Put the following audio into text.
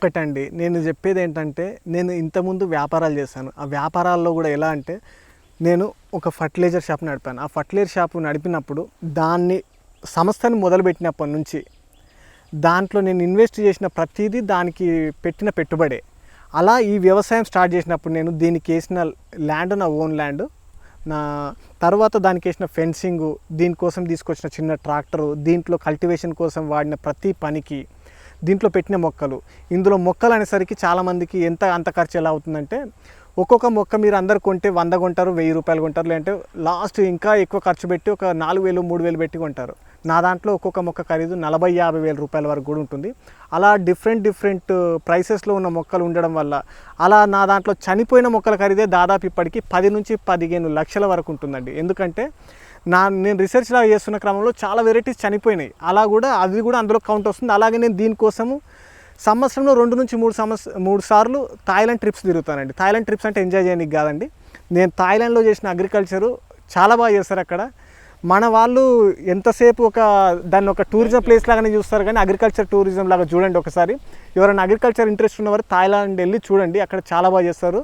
ఒకటండి నేను చెప్పేది ఏంటంటే నేను ఇంతకుముందు వ్యాపారాలు చేశాను. ఆ వ్యాపారాల్లో కూడా ఎలా అంటే నేను ఒక ఫర్టిలైజర్ షాప్ నడిపాను. ఆ ఫర్టిలైజర్ షాప్ నడిపినప్పుడు దాన్ని సంస్థని మొదలుపెట్టినప్పటి నుంచి దాంట్లో నేను ఇన్వెస్ట్ చేసిన ప్రతిదీ దానికి పెట్టిన పెట్టుబడే. అలా ఈ వ్యవసాయం స్టార్ట్ చేసినప్పుడు నేను దీనికి వేసిన ల్యాండ్ నా ఓన్ ల్యాండ్ నా తర్వాత దానికి వేసిన ఫెన్సింగు దీనికోసం తీసుకొచ్చిన చిన్న ట్రాక్టరు దీంట్లో కల్టివేషన్ కోసం వాడిన ప్రతి పనికి దీంట్లో పెట్టిన మొక్కలు. ఇందులో మొక్కలు అనేసరికి చాలామందికి ఎంత అంత ఖర్చు ఎలా అవుతుందంటే ఒక్కొక్క మొక్క మీరు అందరు కొంటే వంద కొంటారు వెయ్యి రూపాయలు కొంటారు లేదంటే లాస్ట్ ఇంకా ఎక్కువ ఖర్చు పెట్టి ఒక నాలుగు వేలు మూడు వేలు పెట్టి కొంటారు. నా దాంట్లో ఒక్కొక్క మొక్క ఖరీదు నలభై యాభై వేల రూపాయల వరకు కూడా ఉంటుంది. అలా డిఫరెంట్ డిఫరెంట్ ప్రైసెస్లో ఉన్న మొక్కలు ఉండడం వల్ల అలా నా దాంట్లో చనిపోయిన మొక్కల ఖరీదే దాదాపు ఇప్పటికి పది నుంచి పదిహేను లక్షల వరకు ఉంటుందండి. ఎందుకంటే నా నేను రీసెర్చ్ లాగా చేస్తున్న క్రమంలో చాలా వెరైటీస్ చనిపోయినాయి. అలా కూడా అది కూడా అందులో కౌంట్ వస్తుంది. అలాగే నేను దీనికోసము సంవత్సరంలో రెండు నుంచి మూడు సంవత్సర మూడు సార్లు థాయిలాండ్ ట్రిప్స్ తిరుగుతానండి. థాయిలాండ్ ట్రిప్స్ అంటే ఎంజాయ్ చేయడానికి కాదండి. నేను థాయిలాండ్లో చేసిన అగ్రికల్చరు చాలా బాగా చేస్తారు అక్కడ. మన వాళ్ళు ఎంతసేపు ఒక దాన్ని ఒక టూరిజం ప్లేస్ లాగానే చూస్తారు కానీ అగ్రికల్చర్ టూరిజం లాగా చూడండి ఒకసారి. ఎవరైనా అగ్రికల్చర్ ఇంట్రెస్ట్ ఉన్నవారు థాయిలాండ్ వెళ్ళి చూడండి అక్కడ చాలా బాగా చేస్తారు.